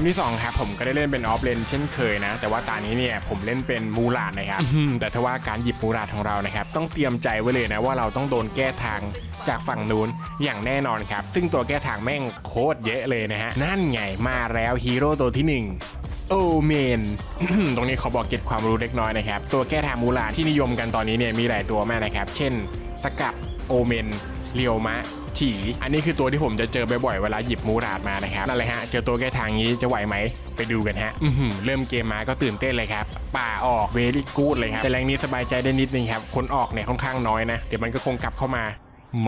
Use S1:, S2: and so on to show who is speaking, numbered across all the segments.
S1: มที่2ครับผมก็ได้เล่นเป็นออฟเลนเช่นเคยนะ แต่ว่าตานี้เนี่ยผมเล่นเป็นมูลาดนะครับอื้อหือแต่ถ้าว่าการหยิบมูลาดของเรานะครับต้องเตรียมใจไว้เลยนะว่าเราต้องโดนแก้ทางจากฝั่งนู้นอย่างแน่นอนครับ ซึ่งตัวแก้ทางแม่งโคตรเยอะเลยนะฮะนั่นไงมาแล้วฮีโร่ตัวที่หนึ่งโอเมน ตรงนี้ขอบอกเก็บความรู้เล็กน้อยนะครับ ตัวแก้ทางมูลาที่นิยมกันตอนนี้เนี่ยมีหลายตัวมากนะครับ เช่น สกัดโอเมน เรียวมะ ฉีอันนี้คือตัวที่ผมจะเจอบ่อยๆเวลาหยิบมูราดมานะครับนั่นแหละฮะเจอตัวแก้ทางนี้จะไหวไหมไปดูกันฮะอื้อหือเริ่มเกมมาก็ตื่นเต้นเลยครับป่าออกเวลี่กูดเลยครับแต่แรงนี้สบายใจได้นิดนึงครับคนออกเนี่ยค่อนข้างน้อยนะเดี๋ยวมันก็คงกลับเข้ามา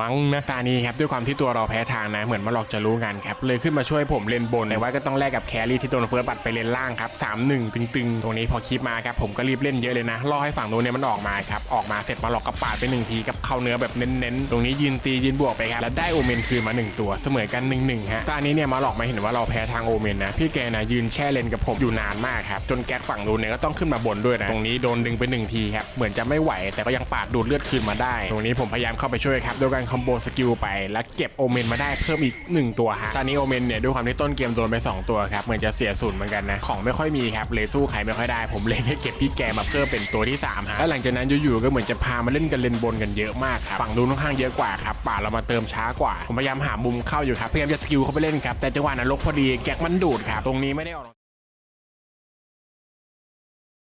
S1: มั้งนะตานี้ครับด้วยความที่ตัวเราแพ้ทางนะ เหมือนมาหลอกจะรู้งานครับเลยขึ้นมาช่วยผมเลนบนแต่ว่าก็ต้องแลกกับแครี่ที่โดนเฟิร์สบัตไปเลนล่างครับ3 1ตึงๆ ตรงนี้พอคลิปมาครับผมก็รีบเล่นเยอะเลยนะรอให้ฝั่งนู้นเนี่ยมันออกมาครับออกมาเสร็จมาหลอกกระปาดไปหนึ่งทีกับเข้าเนื้อแบบเน้นๆ ตรงนี้ยืนตียืนบวกไปครับแล้วได้โอเมนคืนมา 1 ตัวเสมอกัน1นึ่งฮะตานี้เนี่ยมาหลอกมาเห็นว่าเราแพ้ทางโอเมนนะพี่แกนะยืนแช่เลนกับผมอยู่นานมากครับจนแก๊กฝั่งนู้นเนี่ยก็ต้องขึ้นมาบนด้วยนะตรงนี้โดนดึงไปหนึ่งทีครับเหมือนจะไม่ไหวแต่ก็ยังปาดดูดเลือดคืนมาได้ ตรงนี้ผมพยายามเข้าไปช่วยครับโดยการคอมโบสกิลไป แล้วเก็บโอเมนมาได้เพิ่มอีก 1 ตัวฮะ ตอนนี้โอเมนเนี่ยด้วยความที่ต้นเกมโดนไป 2 ตัวครับ เหมือนจะเสียศูนย์เหมือนกันนะ ของไม่ค่อยมีครับ เลยสู้ใครไม่ค่อยได้ ผมเลยให้เก็บพี่แกมาเพิ่มเป็นตัวที่3ฮะ แล้วหลังจากนั้นอยู่ๆก็เหมือนจะพามาเล่นกันเลนบนกันเยอะมากครับ ฝั่งนู้นค่อนข้างเยอะกว่าครับ ป่าเรามาเติมช้ากว่า ผมพยายามหามุมเข้าอยู่ครับ พยายามจะสกิลเข้าไปเล่นครับ แต่จังหวะนั้นลกพอดี แก๊กมันดูดครับ ตรงนี้ไม่ได้ออก